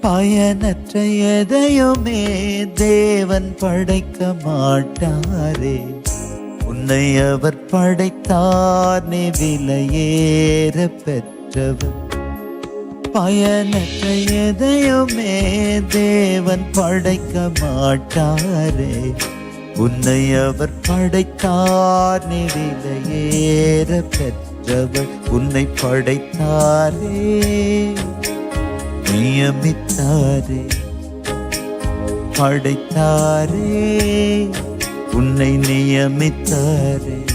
பயனற்ற எதையுமே தேவன் படைக்க மாட்டாரே. உன்னை அவர் படைத்தார் நீ விலையேற பெற்றவர். பயனற்ற எதையுமே தேவன் படைக்க மாட்டாரே. உன்னை அவர் படைத்தார் நீ விலையேற பெற்றவர். உன்னை படைத்தாரே. நியமித்தாரே. படைத்தாரே. உன்னை நியமித்தாரே.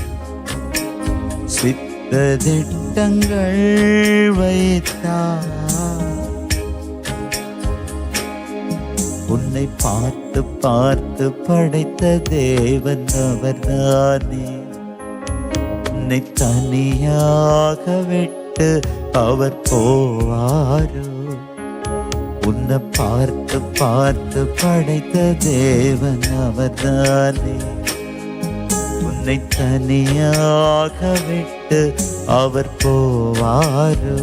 சித்த திட்டங்கள் வைத்தார். உன்னை பார்த்து பார்த்து படைத்த தேவன் அவர் தானே. உன்னை தனியாக விட்டு அவர் போவாரோ? உன்னை பார்த்து பார்த்து படைத்த தேவன் அவர்தானே. உன்னை தனியாக விட்டு அவர் போவாரோ?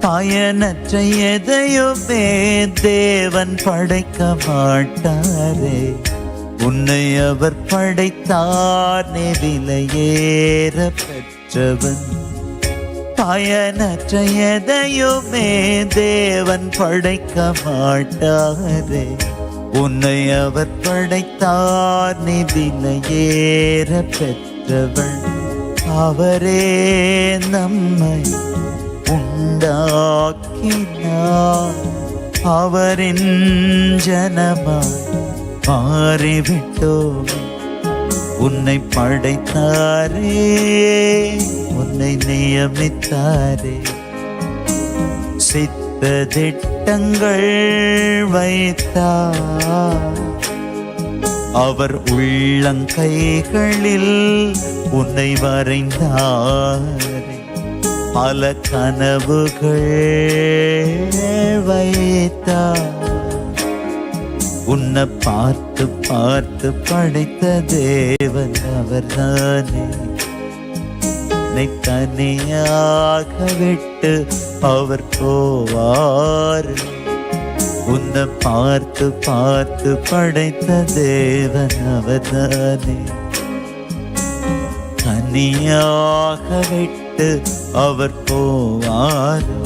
பயனற்ற எதையுமே தேவன் படைக்க மாட்டாரே. உன்னை அவர் படைத்தார் நீ விலையேற பெற்றவன். பயனற்ற எதையுமே தேவன் படைக்க மாட்டாரே. உன்னை அவர் படைத்தார் நீ விலையேற பெற்றவள். அவரே நம்மை உண்டாக்கினார். அவரின் ஜனமாய் மாறிவிட்டோம். உன்னை படைத்தாரே உன்னை நியமித்தாரே. சித்த திட்டங்கள் வைத்தார். அவர் உள்ளங்கைகளில் உன்னை வரைந்தாரே. பல கனவுகள் வைத்தார். உன்னை பார்த்து பார்த்து படைத்த தேவன் அவர்தானே உன்னை தனியாக விட்டு அவர் போவார். உன்னை பார்த்து பார்த்து படைத்த தேவன் அவர்தானே தனியாக விட்டு அவர் போவாரோ.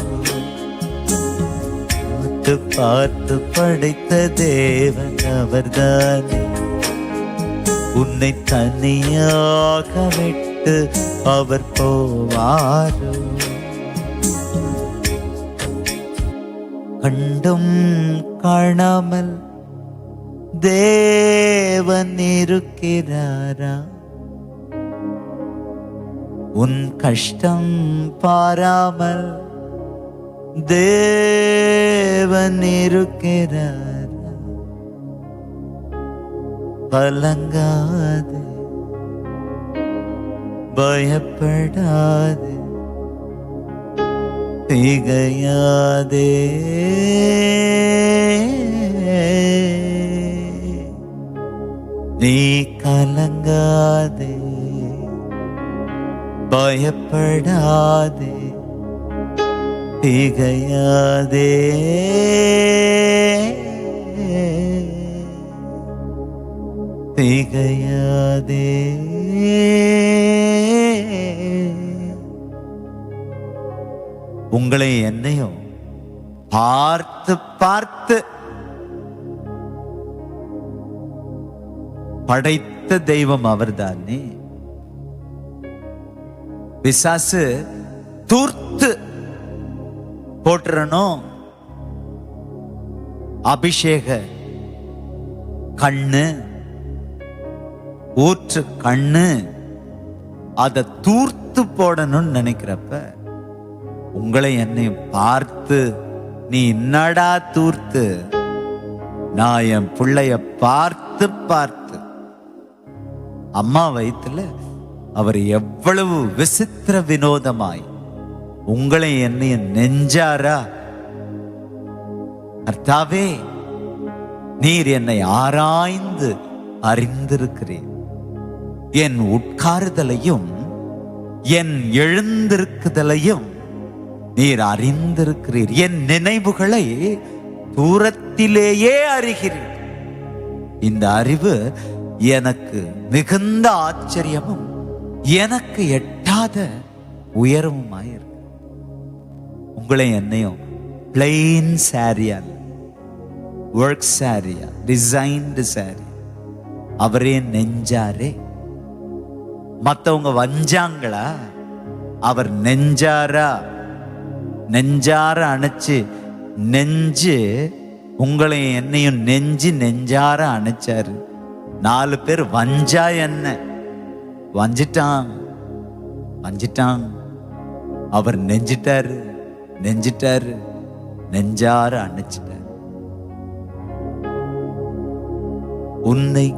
பார்த்து பார்த்து படைத்த தேவன் அவர்தானே. உன்னை தனியாக விட்டு அவர் போவாரோ? கண்டும் காணாமல் தேவன் இருக்கிறாரா? உன் கஷ்டம் பாராமல் தேவன் இருக்கிறார். கலங்காது பயப்படாது. திகையாதே. நீ கலங்காதே. பயப்படாதே. திகையாதே திகையாதே உங்களை என்னையும் பார்த்து பார்த்து படைத்த தெய்வம் அவர்தானே பிசாசு தூர்த்து போட்டுறணும் அபிஷேக கண்ணு ஊற்று கண்ணு அதை தூர்த்து போடணும்னு நினைக்கிறப்ப உங்களை என்னை பார்த்து நீ என்னடா தூர்த்து? நான் என் பிள்ளைய பார்த்து பார்த்து. அம்மா வயித்துல அவர் எவ்வளவு விசித்திர வினோதமாய் உங்களை என்னைய நெஞ்சாரா? கர்த்தாவே நீர் என்னை ஆராய்ந்து அறிந்திருக்கிறீர். என் உட்காருதலையும் என் எழுந்திருக்குதலையும் நீர் அறிந்திருக்கிறீர். என் நினைவுகளை தூரத்திலேயே அறிகிறீர். இந்த அறிவு எனக்கு மிகுந்த ஆச்சரியமும் எனக்கு எட்டாத உயரமுமாயிருக்கு உங்களை என்னையும் பிளெயின் சாரியா ஒர்க் சாரியா டிசைன்டு சாரி அவரே நெஞ்சாரே. மற்றவங்க வஞ்சாங்களா? அவர் நெஞ்சாரா? நெஞ்சார அணைச்சு நெஞ்சு உங்களை என்னையும் நெஞ்சு நெஞ்சார அணைச்சாரு. நாலு பேர் வஞ்சா என்ன? வஞ்சிட்டான் வஞ்சிட்டான் அவர் நெஞ்சிட்டாரு. நெஞ்சிட்டாரு. நெஞ்சார அணைச்சிட்டார். உன்னை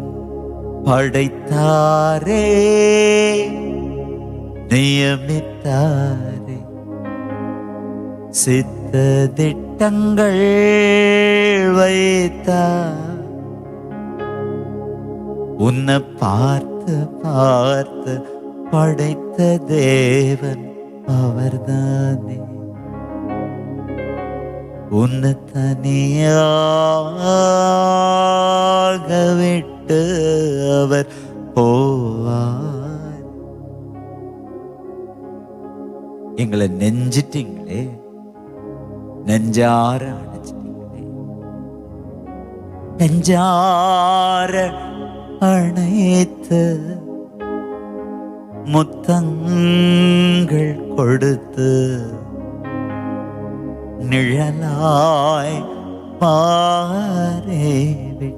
படைத்தாரே. நியமித்தாரே. சித்த திட்டங்கள் வைத்தார். உன்னை பார்த்து பார்த்து படைத்த தேவன் அவர்தானே. உன்னை தனியாக விட்டு அவர் போவார். எங்களை நெஞ்சிட்டீங்களே நெஞ்சார அணைச்சிட்டீங்களே. நெஞ்சார அணைத்து முத்தங்கள் கொடுத்து நிழலாய் மாறே